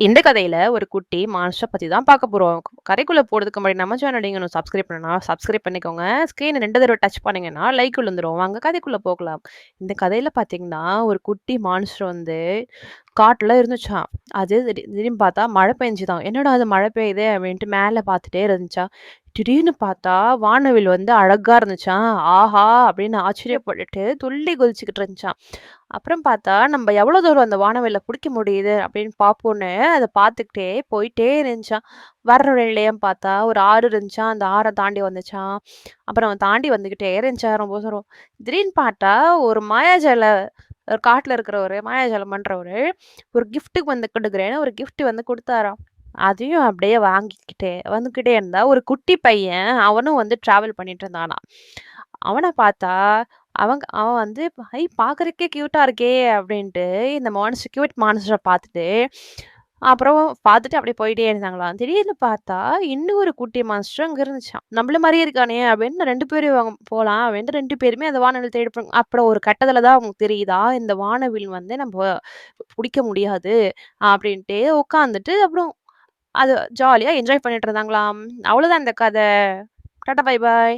இந்த கதையில ஒரு குட்டி மான்ஸ்டர பத்தி தான் பார்க்க போறோம். கதைக்குள்ள போறதுக்கு முன்னாடி நம்ம சேனல் நீங்க இன்னும் சப்ஸ்கிரைப் பண்ணலனா, சப்ஸ்கிரைப் பண்ணிக்கோங்க. ஸ்க்ரீன் ரெண்டு தடவை டச் பண்ணீங்கன்னா, லைக் விழுந்துரும். வாங்க கதைக்குள்ள போகலாம். இந்த கதையில பார்த்தீங்கன்னா, ஒரு குட்டி மான்ஸ்டர் வந்து காட்டுல இருந்துச்சா அது திடீர்னு பார்த்தா மழை பெஞ்சுதாம். என்னடா அது மழை பெய்யுது அப்படின்ட்டு மேலே பார்த்துட்டே இருந்துச்சா திடீர்னு பார்த்தா வானவில் வந்து அழகா இருந்துச்சான் ஆஹா! அப்படின்னு ஆச்சரியப்பட்டுட்டு துள்ளி குதிச்சுக்கிட்டு இருந்துச்சான் அப்புறம் பார்த்தா, நம்ம எவ்வளோ தூரம் அந்த வானவில்ல பிடிக்க முடியுது அப்படின்னு பார்ப்போன்னு, அதை பார்த்துக்கிட்டே போயிட்டே இருந்துச்சான் வர்ற நிலையம் பார்த்தா ஒரு ஆறு இருந்துச்சான் அந்த ஆறை தாண்டி வந்துச்சான் அப்புறம் தாண்டி வந்துக்கிட்டே இருந்துச்சான் ரொம்ப தூரம். திடீர்னு பார்த்தா, ஒரு மாயாஜால இருக்கிற இருக்கிறவரு, மாயாஜாலம் பண்ணுற ஒரு கிஃப்ட்டுக்கு வந்து கொடுக்குறேன்னு ஒரு கிஃப்ட் வந்து கொடுத்தாராம். அதையும் அப்படியே வாங்கிக்கிட்டே வந்துக்கிட்டே இருந்தா, ஒரு குட்டி பையன் அவனும் வந்து ட்ராவல் பண்ணிட்டு இருந்தானா அவனை பார்த்தா, அவங்க அவன் வந்து "ஐ பார்க்குறக்கே கியூட்டா இருக்கே!" அப்படின்ட்டு இந்த மான்ஸ்டர் கியூட் மான்ஸ்டர பார்த்துட்டு, அப்புறம் பார்த்துட்டு அப்படியே போயிட்டே இருந்தாங்களாம். திடீர்னு பார்த்தா, இன்னும் ஒரு குட்டி மான்ஸ்டர் அங்கே இருந்துச்சான் நம்மள மாதிரியே இருக்கானே அப்படின்னு ரெண்டு பேரும் போகலாம் அப்படின்ட்டு ரெண்டு பேருமே அந்த வானவில் தேடி அப்புறம் ஒரு கட்டத்தில் தான் அவங்களுக்கு தெரியுதா, இந்த வானவில் வந்து நம்ம பிடிக்க முடியாது அப்படின்ட்டு உட்காந்துட்டு, அப்புறம் அது ஜாலியாக என்ஜாய் பண்ணிட்டு இருந்தாங்களாம். அவ்வளோதான் இந்த கதை. Tata bye bye.